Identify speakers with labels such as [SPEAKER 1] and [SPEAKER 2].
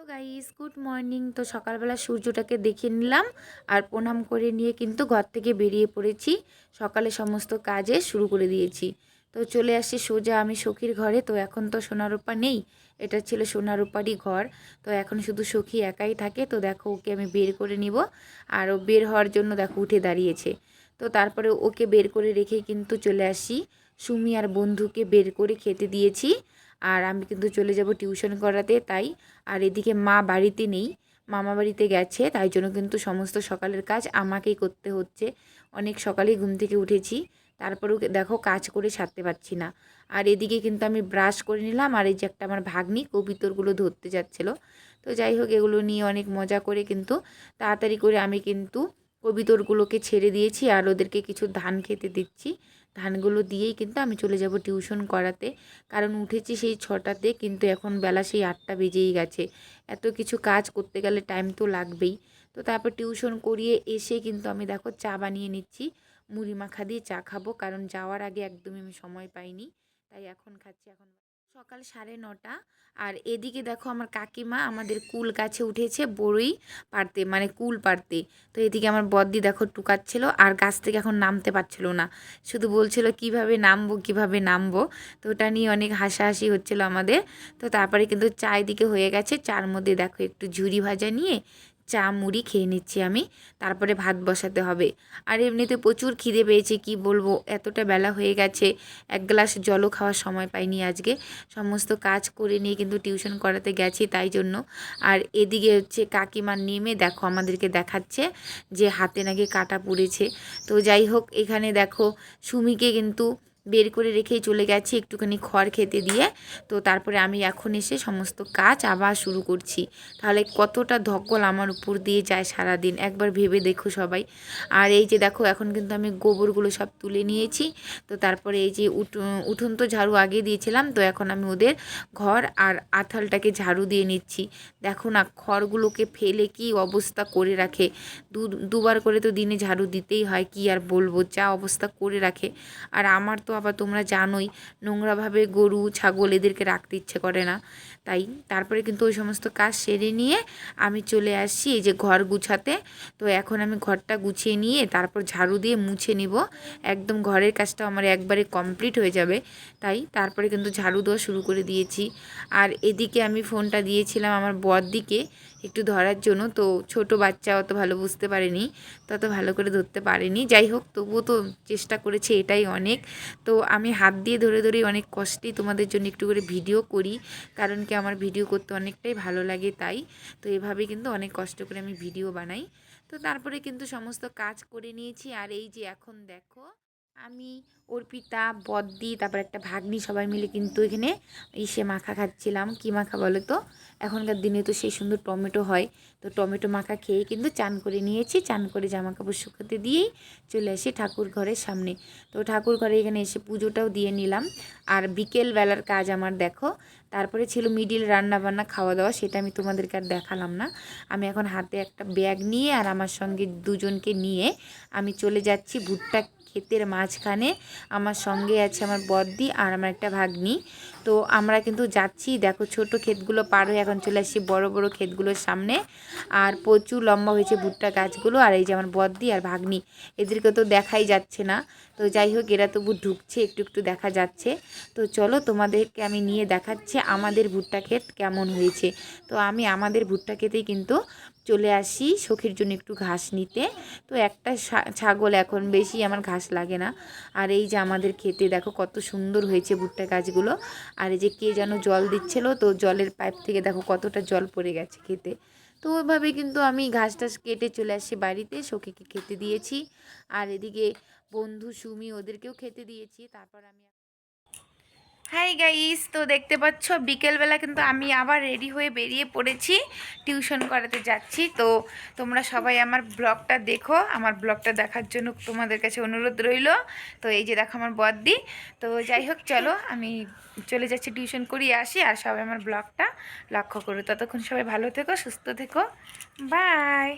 [SPEAKER 1] Hello guys, good morning. তো সকালবেলা সূর্যটাকে দেখে নিলাম আর প্রণাম করে নিয়ে কিন্তু ঘর থেকে বেরিয়ে পড়েছি। সকালে সমস্ত কাজে শুরু করে দিয়েছি। তো চলে আসছি সোজা আমি সখীর ঘরে। তো এখন তো সোনারূপা নেই, এটা ছিল সোনারূপারই ঘর। তো এখন শুধু সখী একাই থাকে। তো দেখো ওকে আমি বের করে নিব। আর ও বের হওয়ার জন্য দেখো উঠে দাঁড়িয়েছে। তো তারপরে ওকে বের করে রেখে কিন্তু চলে আসি। সুমি আর বন্ধুকে বের করে খেতে দিয়েছি। আর আমি কিন্তু চলে যাব টিউশন করাতে, তাই। আর এদিকে মা বাড়িতে নেই, মামা বাড়িতে গেছে, তাই জন্য কিন্তু সমস্ত সকালের কাজ আমাকেই করতে হচ্ছে। অনেক সকালেই ঘুম থেকে উঠেছি, তারপরেও দেখো কাজ করে সারতে পারছি না। আর এদিকে কিন্তু আমি ব্রাশ করে নিলাম, আর এই যে একটা আমার ভাগ্নি কবিতরগুলো ধরতে যাচ্ছিল। তো যাই হোক, এগুলো নিয়ে অনেক মজা করে কিন্তু তাড়াতাড়ি করে আমি কিন্তু কবিতরগুলোকে ছেড়ে দিয়েছি, আর ওদেরকে কিছু ধান খেতে দিচ্ছি। ধানগুলো দিয়েই কিন্তু আমি চলে যাব টিউশন করাতে। কারণ উঠেছি সেই ছটাতে, কিন্তু এখন বেলা সেই আটটা বেজেই গেছে। এত কিছু কাজ করতে গেলে টাইম তো লাগবেই। তো তারপর টিউশন করিয়ে এসে কিন্তু আমি দেখো চা বানিয়ে নিচ্ছি। মুড়ি মাখা দিয়ে চা খাব, কারণ যাওয়ার আগে একদমই আমি সময় পাইনি। তাই এখন খাচ্ছি, এখন সকাল সাড়ে নটা। আর এদিকে দেখো আমার কাকিমা আমাদের কুল গাছে উঠেছে বড়ই পারতে মানে কুল পারতে তো এদিকে আমার বদ্দি দেখো টুকাচ্ছিল আর গাছ থেকে এখন নামতে পারছিল না। শুধু বলছিল, কীভাবে নামবো কীভাবে নামবো? তো ওটা নিয়ে অনেক হাসাহাসি হচ্ছিল আমাদের। তো তারপরে কিন্তু চা এদিকে হয়ে গেছে। চার মধ্যে দেখো একটু ঝুরি ভাজা নিয়ে চা মুড়ি খেয়ে নিচ্ছি আমি, তারপরে ভাত বসাতে হবে। আর এমনিতে প্রচুর খিদে পেয়েছে, কি বলব? এতটা বেলা হয়ে গেছে, এক গ্লাস জলও খাওয়ার সময় পাইনি আজকে। সমস্ত কাজ করে নিয়ে কিন্তু টিউশন করাতে গেছি তাই জন্য। আর এদিকে হচ্ছে কাকিমার নেমে দেখো আমাদেরকে দেখাচ্ছে যে হাতে নাকি কাটা পড়েছে। তো যাই হোক, এখানে দেখো সুমিকে কিন্তু বের করে রেখেই চলে গেছি একটুখানি খড় খেতে দিয়ে। তো তারপরে আমি এখন এসে সমস্ত কাজ আবার শুরু করছি। তাহলে কতটা ধকল আমার উপর দিয়ে যায় সারাদিন, একবার ভেবে দেখো সবাই। আর এই যে দেখো, এখন কিন্তু আমি গোবরগুলো সব তুলে নিয়েছি। তো তারপরে এই যে উঠোন তো ঝাড়ু আগে দিয়েছিলাম, তো এখন আমি ওদের ঘর আর আথালটাকে ঝাড়ু দিয়ে নিচ্ছি। দেখো না, খড়গুলোকে ফেলে কি অবস্থা করে রাখে। দু, দুবার করে তো দিনে ঝাড়ু দিতেই হয়, কি আর বলব, যা অবস্থা করে রাখে। আর আমার তো আবার তোমরা জানোই, নোংরাভাবে গরু, ছাগল এদেরকে রাখতে ইচ্ছে করে না। তাই তারপরে কিন্তু ওই সমস্ত কাজ সেরে নিয়ে আমি চলে আসছি এই যে ঘর গুছাতে। তো এখন আমি ঘরটা গুছিয়ে নিয়ে তারপর ঝাড়ু দিয়ে মুছে নিব। একদম ঘরের কাজটা আমার একবারে কমপ্লিট হয়ে যাবে। তাই তারপরে কিন্তু ঝাড়ু দেওয়া শুরু করে দিয়েছি। আর এদিকে আমি ফোনটা দিয়েছিলাম আমার বর দিকে একটু ধরার জন্য। তো ছোট বাচ্চা অত ভালো বুঝতে পারেনি, তত ভালো করে ধরতে পারেনি। যাই হোক, তবুও তো চেষ্টা করেছে এটাই অনেক। তো আমি হাত দিয়ে ধরে ধরেই অনেক কষ্টেই তোমাদের জন্য একটু করে ভিডিও করি, কারণ কি আমার ভিডিও করতে অনেকটাই ভালো লাগে তাই। তো এভাবে কিন্তু অনেক কষ্ট করে আমি ভিডিও বানাই। তো তারপরে কিন্তু সমস্ত কাজ করে নিয়েছি। আর এই যে এখন দেখো আমি, অর্পিতা, বদ্দি, তারপর একটা ভাগ্নি সবাই মিলে কিন্তু এখানে ইসে মাখা খাচ্ছিলাম। কি মাখা বলো তো? এখনকার দিনে তো সেই সুন্দর টমেটো হয়। তো টমেটো মাখা খেয়ে কিন্তু চান করে নিয়েছি। চান করে জামা কাপড় শুকাতে দিয়েই চলে আসি ঠাকুর ঘরের সামনে। তো ঠাকুর ঘরে এখানে এসে পুজোটাও দিয়ে নিলাম। আর বিকেল বেলার কাজ আমার দেখো। তারপরে ছিল মিডিল রান্না বান্না খাওয়া দাওয়া সেটা আমি তোমাদেরকে আর দেখালাম না। আমি এখন হাতে একটা ব্যাগ নিয়ে আর আমার সঙ্গে দুজনকে নিয়ে আমি চলে যাচ্ছি ভুট্টা ক্ষেতের মাঝখানে আমার সঙ্গে আছে আমার বদ্দি আর আমার একটা ভাগ্নি। তো আমরা কিন্তু যাচ্ছি। দেখো ছোট ক্ষেতগুলো পার হয়ে এখন চলে আসছি বড় বড় ক্ষেতগুলোর সামনে। আর প্রচুর লম্বা হয়েছে ভুট্টা গাছগুলো আর এই যে আমার বদ্দি আর ভাগ্নি। এদেরকে তো দেখাই যাচ্ছে না। তো যাই হোক, এরা তবু ঢুকছে, একটু একটু দেখা যাচ্ছে। তো চলো তোমাদেরকে আমি নিয়ে দেখাচ্ছি আমাদের ভুট্টা ক্ষেত কেমন হয়েছে। তো আমি আমাদের ভুট্টা ক্ষেতেই কিন্তু চলে আসি সখীর জন্য একটু ঘাস নিতে। তো একটা ছাগল এখন বেশি আমার ঘাস লাগে না। আর এই যে আমাদের খেতে দেখো কত সুন্দর হয়েছে ভুট্টা গাছগুলো। আর এই যে কে যেন জল দিচ্ছিল, তো জলের পাইপ থেকে দেখো কতটা জল পড়ে গেছে খেতে। তো ওইভাবে কিন্তু আমি ঘাস টাস কেটে চলে আসি বাড়িতে, সখীকে খেতে দিয়েছি। আর এদিকে বন্ধু সুমি ওদেরকেও খেতে দিয়েছি, তারপর আমি হাই গাইস তো দেখতে পাচ্ছ বিকেলবেলা কিন্তু আমি আবার রেডি হয়ে বেরিয়ে পড়েছি টিউশন করাতে যাচ্ছি। তো তোমরা সবাই আমার ব্লগটা দেখো, আমার ব্লগটা দেখার জন্য তোমাদের কাছে অনুরোধ রইল। তো এই যে দেখো আমার বদ্দি। তো যাই হোক, চলো আমি চলে যাচ্ছি টিউশন করিয়ে আসি আর সবাই আমার ব্লগটা লক্ষ্য করো। ততক্ষণ সবাই ভালো থেকো, সুস্থ থেকো। বাই